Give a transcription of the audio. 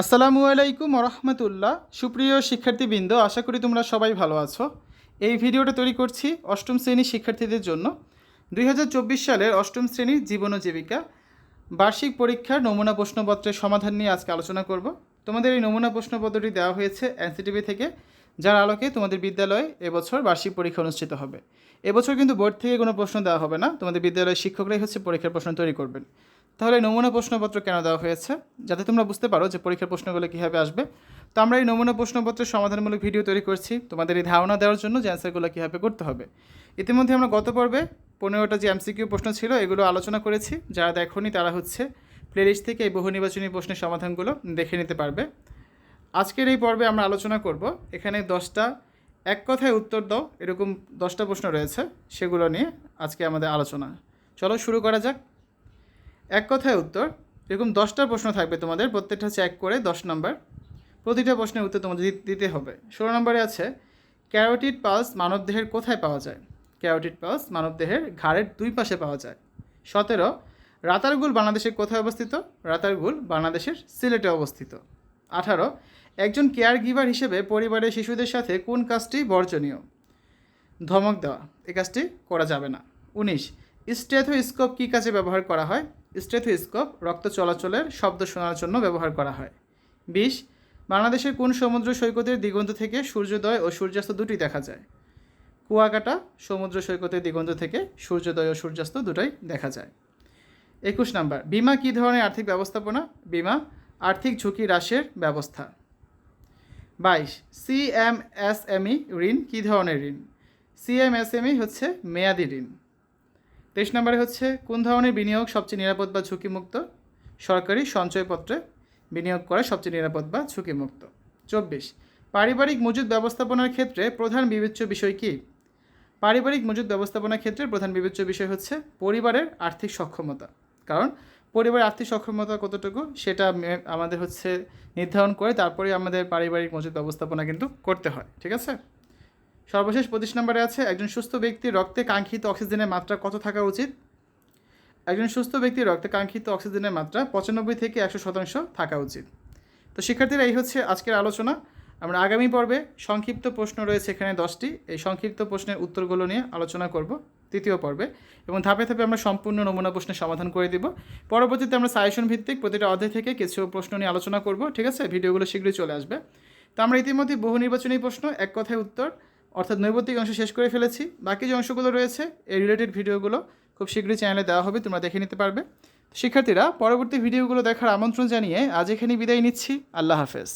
আসসালামু আলাইকুম রহমতুল্লাহ সুপ্রিয় শিক্ষার্থীবৃন্দ, আশা করি তোমরা সবাই ভালো আছো। এই ভিডিওটা তৈরি করছি অষ্টম শ্রেণির শিক্ষার্থীদের জন্য। দুই হাজার চব্বিশ সালের অষ্টম শ্রেণির জীবন ও জীবিকা। বার্ষিক পরীক্ষার নমুনা প্রশ্নপত্রের সমাধান নিয়ে আজকে আলোচনা করব। তোমাদের এই নমুনা প্রশ্নপত্রটি দেওয়া হয়েছে এনসিটিভি থেকে, যার আলোকে তোমাদের বিদ্যালয়ে এবছর বার্ষিক পরীক্ষা অনুষ্ঠিত হবে। এবছর কিন্তু বোর্ড থেকে কোনো প্রশ্ন দেওয়া হবে না। তোমাদের বিদ্যালয়ের শিক্ষকরাই হচ্ছে পরীক্ষার প্রশ্ন তৈরি করবেন। তাহলে নমুনা প্রশ্নপত্র কেন দেওয়া হয়েছে? যাতে তোমরা বুঝতে পারো যে পরীক্ষার প্রশ্নগুলো কীভাবে আসবে। তো আমরা এই নমুনা প্রশ্নপত্রের সমাধানমূলক ভিডিও তৈরি করছি তোমাদের এই ধারণা দেওয়ার জন্য যে অ্যান্সারগুলো কীভাবে করতে হবে। ইতিমধ্যে আমরা গত পর্বে পনেরোটা যে এমসিকিউ প্রশ্ন ছিল, এগুলো আলোচনা করেছি। যারা দেখোনি তারা হচ্ছে প্লেলিস্ট থেকে এই বহু নির্বাচনী প্রশ্নের সমাধানগুলো দেখে নিতে পারবে। আজকের এই পর্বে আমরা আলোচনা করব, এখানে দশটা এক কথায় উত্তর দাও, এরকম দশটা প্রশ্ন রয়েছে, সেগুলো নিয়ে আজকে আমাদের আলোচনা। চলো শুরু করা যাক। এক কথায় উত্তর, এরকম দশটা প্রশ্ন থাকবে তোমাদের, প্রত্যেকটা এক করে দশ নম্বর প্রতিটা প্রশ্নের উত্তর তোমাদের দিতে হবে। ষোলো নম্বরে আছে ক্যারোটিড পালস মানবদেহের কোথায় পাওয়া যায়? ক্যারোটিড পালস মানবদেহের ঘাড়ের দুই পাশে পাওয়া যায়। সতেরো, রাতারগুল বাংলাদেশের কোথায় অবস্থিত? রাতারগুল বাংলাদেশের সিলেটে অবস্থিত। আঠারো, একজন কেয়ার গিভার হিসেবে পরিবারের শিশুদের সাথে কোন কাজটি বর্জনীয়? ধমক দেওয়া, এই কাজটি করা যাবে না। উনিশ স্টেথোস্কোপ কী কাজে ব্যবহার করা হয়? স্টেথোস্কোপ রক্ত চলাচলের শব্দ শোনার জন্য ব্যবহার করা হয়। বিশ, বাংলাদেশের কোন সমুদ্র সৈকতের দিগন্ত থেকে সূর্যোদয় ও সূর্যাস্ত দুটি দেখা যায়? কুয়াকাটা সমুদ্র সৈকতের দিগন্ত থেকে সূর্যোদয় ও সূর্যাস্ত দুটোই দেখা যায়। একুশ নাম্বার, বিমা কী ধরনের আর্থিক ব্যবস্থাপনা? বিমা আর্থিক ঝুঁকি হ্রাসের ব্যবস্থা। বাইশ সিএমএসএমই ঋণ কী ধরনের ঋণ? সিএমএসএমই হচ্ছে মেয়াদি ঋণ। তেইশ নম্বরে হচ্ছে, কোন ধরনের বিনিয়োগ সবচেয়ে নিরাপদ বা ঝুঁকিমুক্ত? সরকারি সঞ্চয়পত্রে বিনিয়োগ করা সবচেয়ে নিরাপদ বা ঝুঁকিমুক্ত। চব্বিশ, পারিবারিক মজুদ ব্যবস্থাপনার ক্ষেত্রে প্রধান বিবেচ্য বিষয় কী? পারিবারিক মজুদ ব্যবস্থাপনার ক্ষেত্রে প্রধান বিবেচ্য বিষয় হচ্ছে পরিবারের আর্থিক সক্ষমতা। কারণ পরিবারের আর্থিক সক্ষমতা কতটুকু, সেটা আমাদের হচ্ছে নির্ধারণ করে তারপরে আমাদের পারিবারিক মজুদ ব্যবস্থাপনা কিন্তু করতে হয়, ঠিক আছে? সর্বশেষ পঁচিশ নম্বরে আছে, একজন সুস্থ ব্যক্তির রক্তে কাঙ্ক্ষিত অক্সিজেনের মাত্রা কত থাকা উচিত? একজন সুস্থ ব্যক্তির রক্তে কাঙ্ক্ষিত অক্সিজেনের মাত্রা পঁচানব্বই থেকে একশো শতাংশ থাকা উচিত। তো শিক্ষার্থীরা, এই হচ্ছে আজকের আলোচনা। আমরা আগামী পর্বে সংক্ষিপ্ত প্রশ্ন রয়েছে এখানে দশটি। এই সংক্ষিপ্ত প্রশ্নের উত্তরগুলো নিয়ে আলোচনা করব তৃতীয় পর্বে। এবং ধাপে ধাপে আমরা সম্পূর্ণ নমুনা প্রশ্নের সমাধান করে দিব। পরবর্তীতে আমরা সাজেশন ভিত্তিক প্রতিটা অধ্যায় থেকে কিছু প্রশ্ন নিয়ে আলোচনা করব, ঠিক আছে? ভিডিওগুলো শীঘ্রই চলে আসবে। তো আমরা ইতিমধ্যে বহু নির্বাচনী প্রশ্ন, এক কথায় উত্তর অর্থাৎ নৈবত্তিক অংশ শেষ করে ফেলেছি। বাকি যে অংশগুলো রয়েছে, এই রিলেটেড ভিডিওগুলো খুব শীঘ্রই চ্যানেলে দেওয়া হবে, তোমরা দেখে নিতে পারবে। শিক্ষার্থীরা, পরবর্তী ভিডিওগুলো দেখার আমন্ত্রণ জানিয়ে আজ এখানে বিদায় নিচ্ছি। আল্লাহ হাফেজ।